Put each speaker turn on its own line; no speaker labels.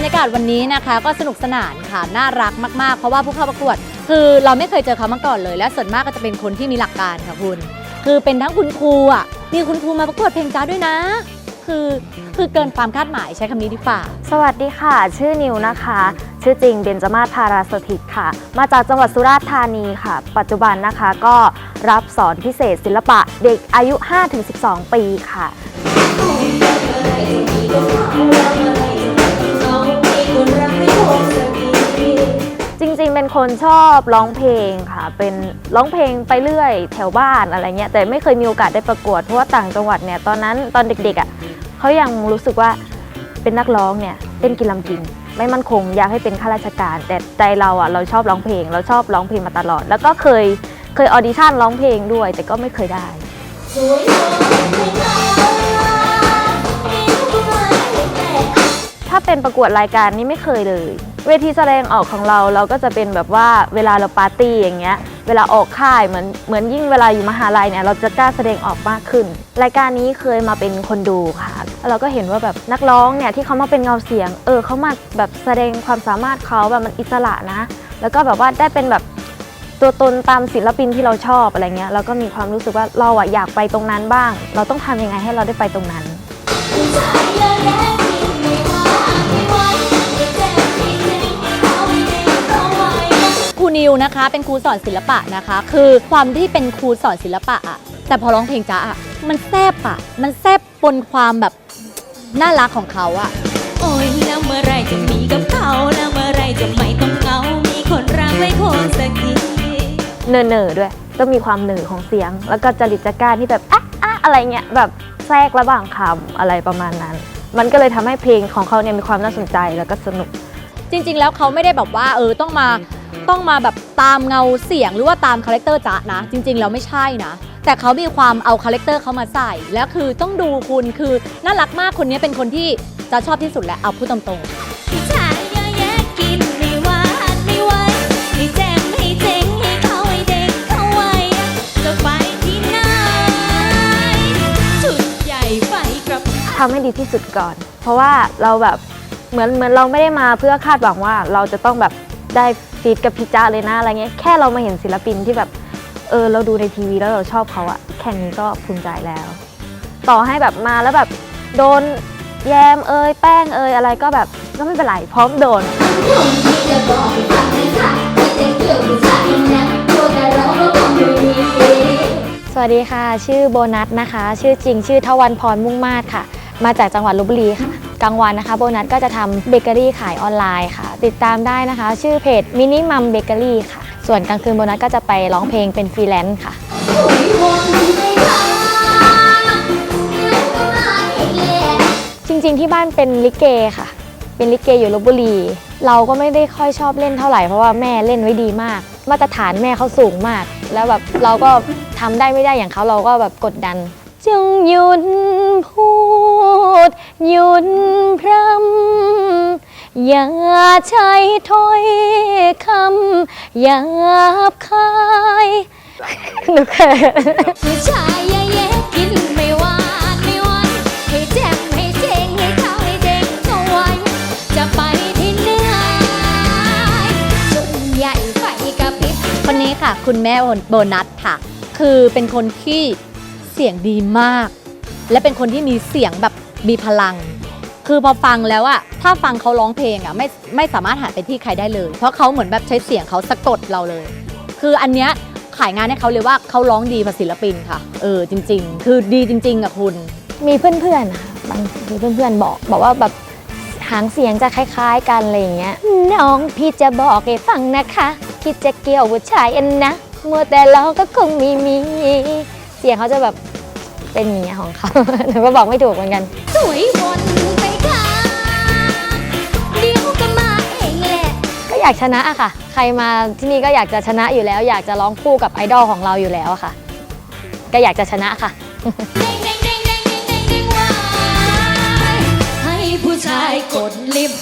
รยากาศวันนี้นะคะก็สนุกสนานค่ะน่ารักมากๆ เพราะว่าผู้เข้าประกวด คือเราไม่เคยเจอเขามาก่อนเลย และส่วนมากก็จะเป็นคนที่มีหลักการค่ะคุณ คือเป็นทั้งคุณครูอะมีคุณครูมาประกวดเพลงจ้าด้วยนะ คือคือเกินความคาดหมายใช้คำนี้ดีกว่า
สวัสดีค่ะ ชื่อนิวนะคะ ชื่อจริงเบญจมาศพาราสถิตค่ะ มาจากจังหวัดสุราษฎร์ธานีค่ะ ปัจจุบันนะคะก็รับสอนพิเศษศิลปะเด็กอายุ 5-12 ปีค่ะ งๆ เป็นคนชอบร้องเพลงค่ะ เป็นร้องเพลงไปเรื่อยแถวบ้านอะไรเงี้ย แต่ไม่เคยมีโอกาสได้ประกวด เพราะว่าต่างจังหวัดเนี่ย ตอนนั้นตอนเด็กๆอะเขายังรู้สึกว่าเป็นนักร้องเนี่ยเต้นกินลำกิน ไม่มั่นคงอยากให้เป็นข้าราชการ แต่ใจเราอะเราชอบร้องเพลง เราชอบร้องเพลงมาตลอด แล้วก็เคยเคยออดิชั่นร้องเพลงด้วย แต่ก็ไม่เคยได้ถ้า เป็นประกวดรายการนี้ไม่เคยเลย เวทีแสดงออกของเราเราก็จะเป็นแบบว่าเวลาเราปาร์ตี้อย่างเงี้ย เวลาออกค่ายเหมือนเหมือนยิ่งเวลาอยู่มหาลัยเนี่ยเราจะกล้าแสดงออกมากขึ้น รายการนี้เคยมาเป็นคนดูค่ะแล้วเราก็เห็นว่าแบบนักร้องเนี่ยที่เขามาเป็นเงาเสียง เออเขามาแบบแสดงความสามารถเขาแบบมันอิสระนะ แล้วก็แบบว่าได้เป็นแบบตัวตนตามศิลปินที่เราชอบอะไรเงี้ยเราก็มีความรู้สึกว่าเราอะอยากไปตรงนั้นบ้าง เราต้องทำยังไงให้เราได้ไปตรงนั้น
นิวนะคะ เป็นครูสอนศิลปะนะคะ คือความที่เป็นครูสอนศิลปะอะแต่พอร้องเพลงจ้าอะมันแซบอะมันแซบปนความแบบน่ารักของเขาอะ
โอ้ยแล้วเมื่อไรจะมีกับเขาแล้วเมื่อไรจะไม่ต้องเหงามีคนรักไม่คนสักที
เนอๆด้วย ก็มีความเหนอของเสียง แล้วก็จริตจักร้านที่แบบอะอะอะไรเงี้ยแบบแทรกระหว่างคำอะไรประมาณนั้น มันก็เลยทำให้เพลงของเขาเนี่ยมีความน่าสนใจแล้วก็สนุก
จริง ๆ แล้วเขาไม่ได้แบบว่าเออต้องมา ต้องมาแบบตามเงาเสียงหรือว่าตามคาแรคเตอร์จ๊ะนะ จริง ๆ แล้วไม่ใช่นะ แต่เขามีความเอาคาแรคเตอร์เขามาใส่ แล้วคือต้องดูคุณคือน่ารักมากคนนี้เป็นคนที่จะชอบที่สุดแหละเอาพูดตรงๆ
ผู้ชายเยอะแยะกินไม่หวานไม่ไหวให้แจมให้เจ๋งให้เขาให้เด็กเข้าไว้จะไปที่ไหนชุดใหญ่ไฟกระพริบ
ทำให้ดีที่สุดก่อน เพราะว่าเราแบบเหมือนเหมือนเราไม่ได้มาเพื่อคาดหวังว่าเราจะต้องแบบได้ ฟีดกับพี่จ้าเลยนะอะไรเงี้ยแค่เรามาเห็นศิลปินที่แบบเออเราดูในทีวีแล้วเราชอบเขาอะแค่นี้ก็ภูมิใจแล้ว ต่อให้แบบมาแล้วแบบโดนแยมเอยแป้งเอยอะไรก็แบบก็ไม่เป็นไรพร้อมโดน สวัสดีค่ะ ชื่อโบนัสนะคะ ชื่อจริงชื่อทวันพรมุ่งมาศค่ะ มาจากจังหวัดลบบุรีค่ะกลางวันนะคะ โบนัสก็จะทำเบเกอรี่ขายออนไลน์ค่ะ ติดตามได้นะคะ ชื่อเพจมินิมัมเบเกอรี่ค่ะ ส่วนกลางคืนโบนัสก็จะไปร้องเพลงเป็นฟรีแลนซ์ค่ะ จริงๆที่บ้านเป็นลิเกค่ะ เป็นลิเกอยู่ลบบุรี เราก็ไม่ได้ค่อยชอบเล่นเท่าไหร่เพราะว่าแม่เล่นไว้ดีมาก มาตรฐานแม่เขาสูงมาก แล้วแบบเราก็ทำได้ไม่ได้อย่างเขาเราก็แบบกดดันจงหยุดพูด หยุดพรำ อย่าใช้ถ้อยคำหยาบคายหนูเคย
ผู้ชายเยอะแยะกินไม่หวานไม่ไหวให้แจมให้เจ๋งให้เขาให้เด็กเข้าไว้ จะไปที่ไหนชุดใหญ่ไฟกระพริบ
คนนี้ค่ะ คุณแม่โบนัสค่ะ คือเป็นคนที่เสียงดีมาก และเป็นคนที่มีเสียงแบบมีพลัง คือพอฟังแล้วอะถ้าฟังเขาร้องเพลงอะไม่ไม่สามารถหันไปที่ใครได้เลย เพราะเขาเหมือนแบบใช้เสียงเขาสะกดเราเลย คืออันเนี้ยขายงานให้เขาเลยว่าเขาร้องดีกว่าศิลปินค่ะ เออจริง ๆ คือดีจริงๆอะคุณ
มีเพื่อนๆนะคะบางมีเพื่อนๆบอก บอกว่าแบบหางเสียงจะคล้าย ๆ กันอะไรอย่างเงี้ย น้องพี่จะบอกให้ฟังนะคะ คิดจะเกี่ยวผู้ชายอันนะมัวแต่เราก็คงไมีมี เสียงเขาจะแบบเป็นอย่างเงี้ยของเขา หนูก็บอกไม่ถูกเหมือนกัน
สวยวนา
กชนะอะค่ะ ใครมาที่นี่ก็อยากจะชนะอยู่แล้ว อยากจะร้องคู่กับไอดอลของเราอยู่แล้วอะค่ะ ก็อยากจะชนะค่ะ
เด้งเด้งเด้งเด้งเด้งเด้งเด้งว้ายให้ผู้ชายกดลิฟต์